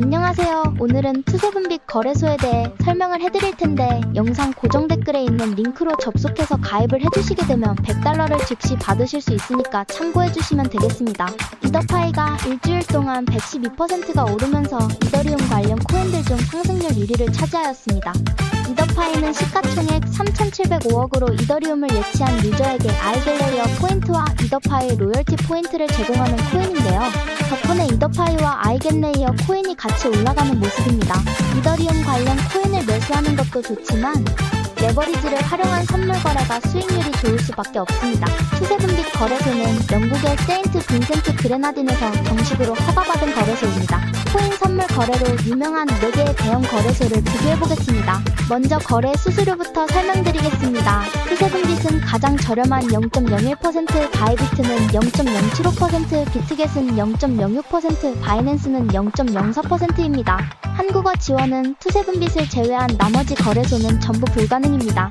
안녕하세요. 오늘은 투세분빛 거래소에 대해 설명을 해드릴 텐데 영상 고정 댓글에 있는 링크로 접속해서 가입을 해주시게 되면 100달러를 즉시 받으실 수 있으니까 참고해주시면 되겠습니다. 이더파이가 일주일 동안 112%가 오르면서 이더리움 1위를 차지하였습니다. 이더파이는 시가총액 3,705억으로 이더리움을 예치한 유저에게 아이글레이어 포인트와 이더파이 로열티 포인트를 제공하는 코인인데요. 덕분에 이더파이와 아이겟레이어 코인이 같이 올라가는 모습입니다. 이더리움 관련 코인을 매수하는 것도 좋지만 레버리지를 활용한 선물 거래가 수익률이 좋을 수밖에 없습니다. 추세분빛 거래소는 영국의 세인트 빈센트 그레나딘에서 정식으로 허가받은 거래소입니다. 코인 선물 거래로 유명한 4개의 대형 거래 소를 비교해보겠습니다. 먼저 거래 수수료부터 설명드리겠습니다. 추세분빛은 가장 저렴한 0.01%, 바이비트는 0.075%, 비트겟은 0.06%, 바이낸스는 0.04%입니다. 한국어 지원은 투세분빛을 제외한 나머지 거래소는 전부 불가능입니다.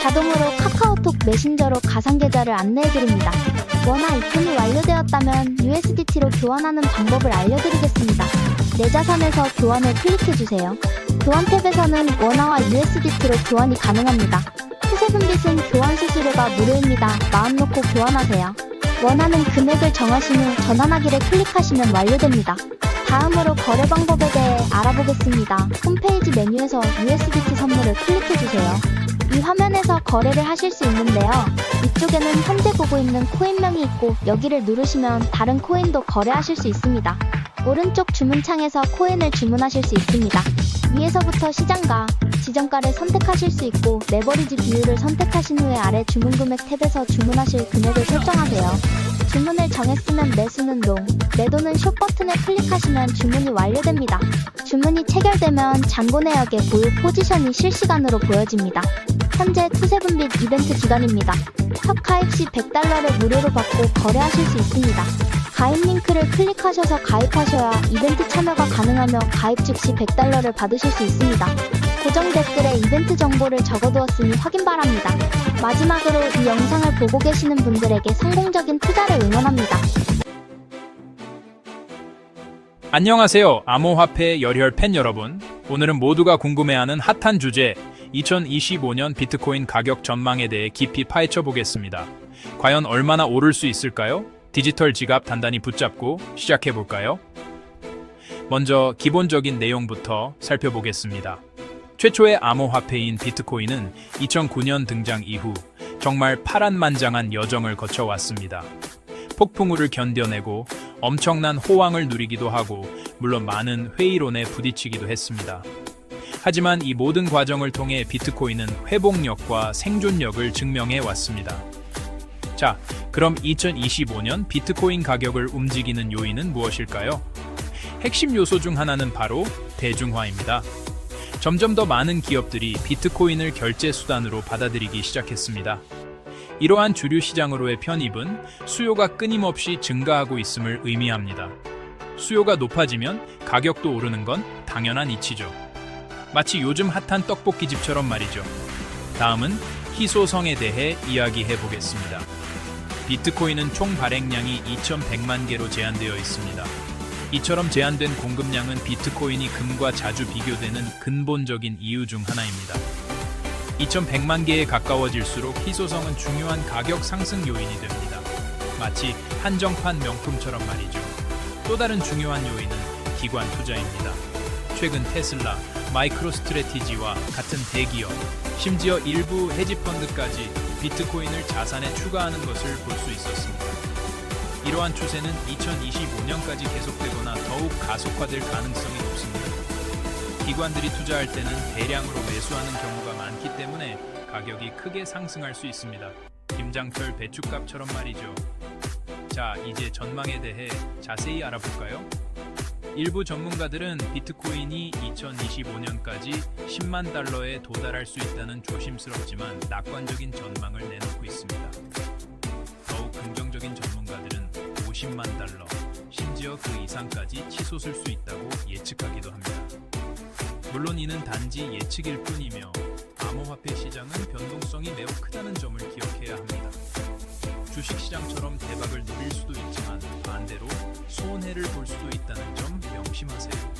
자동으로 카카오톡 메신저로 가상계좌를 안내해드립니다. 원화 입금이 완료되었다면 USDT로 교환하는 방법을 알려드리겠습니다. 내 자산에서 교환을 클릭해주세요. 교환 탭에서는 원화와 USDT로 교환이 가능합니다. 투세분빛은 교환 수수료가 무료입니다. 마음 놓고 교환하세요. 원하는 금액을 정하신 후 전환하기를 클릭하시면 완료됩니다. 다음으로 거래 방법에 대해 알아보겠습니다. 홈페이지 메뉴에서 USDT 선물을 클릭해주세요. 이 화면에서 거래를 하실 수 있는데요. 이쪽에는 현재 보고 있는 코인명이 있고 여기를 누르시면 다른 코인도 거래하실 수 있습니다. 오른쪽 주문창에서 코인을 주문하실 수 있습니다. 위에서부터 시장가, 지정가를 선택하실 수 있고 레버리지 비율을 선택하신 후에 아래 주문 금액 탭에서 주문하실 금액을 설정하세요. 주문을 정했으면 매수는 롱, 매도는 숏 버튼을 클릭하시면 주문이 완료됩니다. 주문 이 체결되면 잔고 내역의 보유 포지션이 실시간으로 보여집니다. 현재 투세분빛 이벤트 기간입니다. 첫 가입 시 100달러를 무료로 받고 거래하실 수 있습니다. 가입 링크를 클릭하셔서 가입하셔야 이벤트 참여가 가능하며 가입 즉시 100달러를 받으실 수 있습니다. 고정 댓글에 이벤트 정보를 적어두었으니 확인 바랍니다. 마지막으로 이 영상을 보고 계시는 분들에게 성공적인 투자를 응원합니다. 안녕하세요. 암호화폐 열혈 팬 여러분. 오늘은 모두가 궁금해하는 핫한 주제 2025년 비트코인 가격 전망에 대해 깊이 파헤쳐 보겠습니다. 과연 얼마나 오를 수 있을까요? 디지털 지갑 단단히 붙잡고 시작해 볼까요? 먼저 기본적인 내용부터 살펴보겠습니다. 최초의 암호화폐인 비트코인은 2009년 등장 이후 정말 파란만장한 여정을 거쳐왔습니다. 폭풍우를 견뎌내고 엄청난 호황을 누리기도 하고 물론 많은 회의론에 부딪히기도 했습니다. 하지만 이 모든 과정을 통해 비트코인은 회복력과 생존력을 증명해 왔습니다. 자, 그럼 2025년 비트코인 가격을 움직이는 요인은 무엇일까요? 핵심 요소 중 하나는 바로 대중화입니다. 점점 더 많은 기업들이 비트코인을 결제 수단으로 받아들이기 시작했습니다. 이러한 주류 시장으로의 편입은 수요가 끊임없이 증가하고 있음을 의미합니다. 수요가 높아지면 가격도 오르는 건 당연한 이치죠. 마치 요즘 핫한 떡볶이집처럼 말이죠. 다음은 희소성에 대해 이야기해 보겠습니다. 비트코인은 총 발행량이 2,100만 개로 제한되어 있습니다. 이처럼 제한된 공급량은 비트코인이 금과 자주 비교되는 근본적인 이유 중 하나입니다. 2,100만 개에 가까워질수록 희소성은 중요한 가격 상승 요인이 됩니다. 마치 한정판 명품처럼 말이죠. 또 다른 중요한 요인은 기관 투자입니다. 최근 테슬라, 마이크로 스트레티지와 같은 대기업, 심지어 일부 헤지펀드까지 비트코인을 자산에 추가하는 것을 볼 수 있었습니다. 이러한 추세는 2025년까지 계속되거나 더욱 가속화될 가능성이. 기관들이 투자할 때는 대량으로 매수하는 경우가 많기 때문에 가격이 크게 상승할 수 있습니다. 김장철 배추값처럼 말이죠. 자, 이제 전망에 대해 자세히 알아볼까요? 일부 전문가들은 비트코인이 2025년까지 10만 달러에 도달할 수 있다는 조심스럽지만 낙관적인 전망을 내놓고 있습니다. 더욱 긍정적인 전문가들은 50만 달러, 심지어 그 이상까지 치솟을 수 있다고 예측하기도 합니다. 물론 이는 단지 예측일 뿐이며 암호화폐 시장은 변동성이 매우 크다는 점을 기억해야 합니다. 주식시장처럼 대박을 누릴 수도 있지만 반대로 손해를 볼 수도 있다는 점 명심하세요.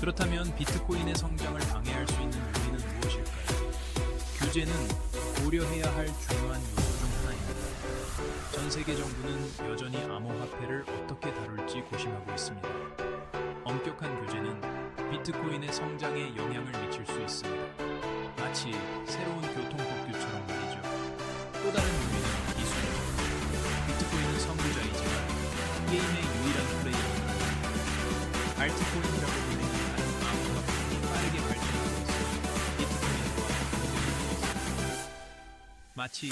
그렇다면 비트코인의 성장을 방해할 수 있는 요인은 무엇일까요? 규제는 고려해야 할 중요한 요소 중 하나입니다. 전 세계 정부는 여전히 암호화폐를 어떻게 다룰지 고심하고 있습니다. 엄격한 규제는 비트코인의 성장에 영향을 미칠 수 있습니다. 마치 새로운 교통법규처럼 말이죠. 또 다른 요인은 기술. 비트코인은 선구자이지만 게임의 유일한 플레이어입니다. 알트코인이라고 불리는 다른 암호화폐이 빠르게 발전하고 있어 비트코인과 경쟁하고. 마치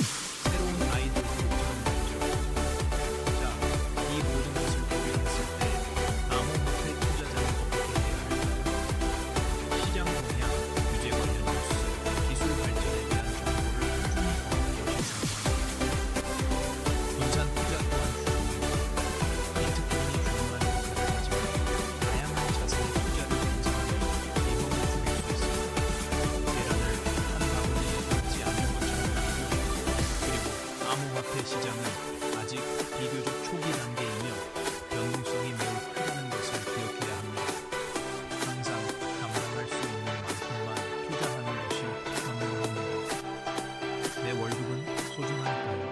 암호화폐 시장은 아직 비교적 초기 단계이며 변동성이 매우 크다는 것을 기억해야 합니다. 항상 감당할 수 있는 만큼만 투자하는 것이 현명합니다. 내 월급은 소중하니까요.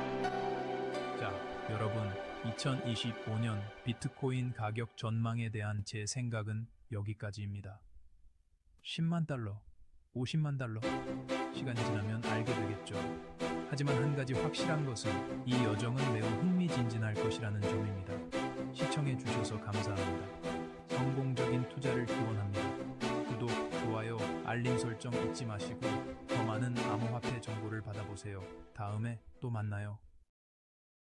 자, 여러분, 2025년 비트코인 가격 전망에 대한 제 생각은 여기까지입니다. 10만 달러, 50만 달러, 시간이 지나면 알게 되겠죠. 하지만 한 가지 확실한 것은 이 여정은 매우 흥미진진할 것이라는 점입니다. 시청해 주셔서 감사합니다. 성공적인 투자를 기원합니다. 구독, 좋아요, 알림 설정 잊지 마시고 더 많은 암호화폐 정보를 받아보세요. 다음에 또 만나요.